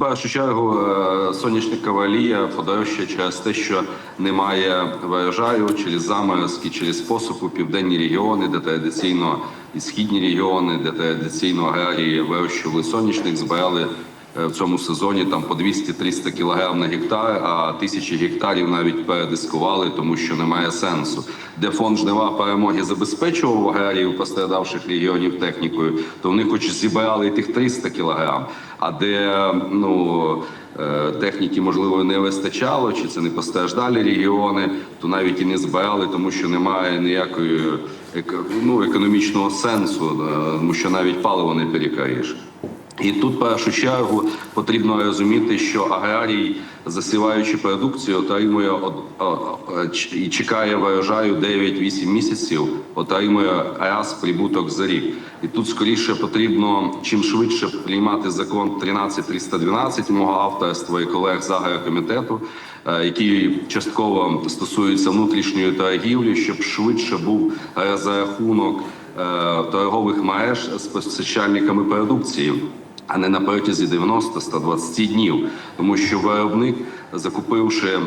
Першу чергу е, соняшникова олія подорожча через те, що немає врожаю через заморозки, через посуху, південні регіони, де традиційно і східні регіони, де традиційно аграрії вирощували соняшник, збирали в цьому сезоні там по 200-300 кг на гектар, а тисячі гектарів навіть передискували, тому що немає сенсу. Де фонд жнива перемоги забезпечував аграріїв пострадавших регіонів технікою, то вони хоч зібрали тих 300 кілограм. А де ну е, техніки можливо не вистачало, чи це не постраждалі регіони, то навіть і не збирали, тому що немає ніякої ну, економічного сенсу, е, тому що навіть паливо не перекриєш. І тут, в першу чергу, потрібно розуміти, що аграрій, засіваючи продукцію, отримує і чекає врожаю 9-8 місяців, отримує раз прибуток за рік. І тут скоріше потрібно чим швидше приймати закон 13312 мого авторства і колег з агрокомітету, е, який частково стосується внутрішньої торгівлі, щоб швидше був розрахунок е, торгових мереж з постачальниками продукції, а не на протязі 90-120 днів. Тому що виробник, закупивши е,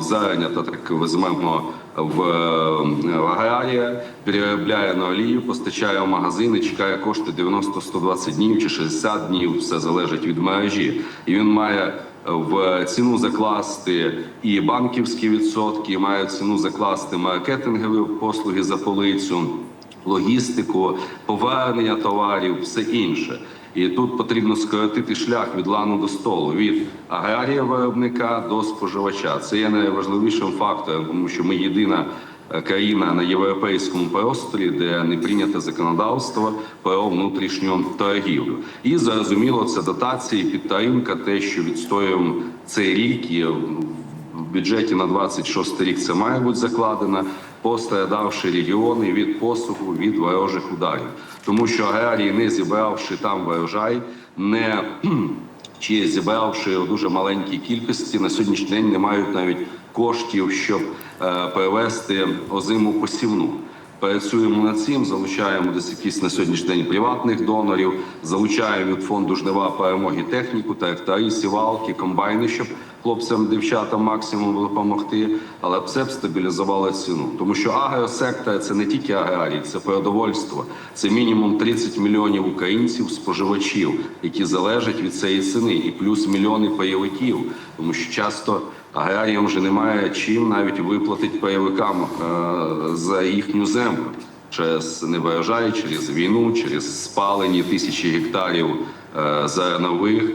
зерня, так візьмемо в, е, аграрія, переробляє на олію, постачає в магазини, чекає кошти 90-120 днів чи 60 днів, все залежить від мережі. І він має в ціну закласти і банківські відсотки, і в ціну закласти маркетингові послуги за полицю логістику, повернення товарів, все інше. І тут потрібно скоротити шлях від лану до столу від аграрія виробника до споживача. Це є найважливішим фактором, тому що ми єдина е, країна на європейському просторі, де не прийнято законодавство про внутрішню торгівлю. І зрозуміло, це дотації, підтримка, те, що відстоюємо цей рік і бюджеті на 26 рік це має бути закладено, пострадавши регіони від посуху, від ворожих ударів. Тому що аграрії, не зібравши там врожай, не чи зібравши у дуже маленькій кількості, на сьогоднішній день не мають навіть коштів, щоб е, перевести озиму посівну. Працюємо над цим, залучаємо десь якісь на сьогоднішній день приватних донорів, залучаємо від фонду жнива перемоги техніку, трактори, сівалки, комбайни, щоб хлопцям, дівчатам максимум допомогти, але все б стабілізувало ціну. Тому що агросектор це не тільки аграрій, це продовольство, це мінімум 30 мільйонів українців, споживачів, які залежать від цієї ціни, і плюс мільйони пайовиків, тому що часто. Аграріям вже немає чим навіть виплатити пайовикам е, за їхню землю через неврожай, через війну, через спалені тисячі гектарів е, зернових.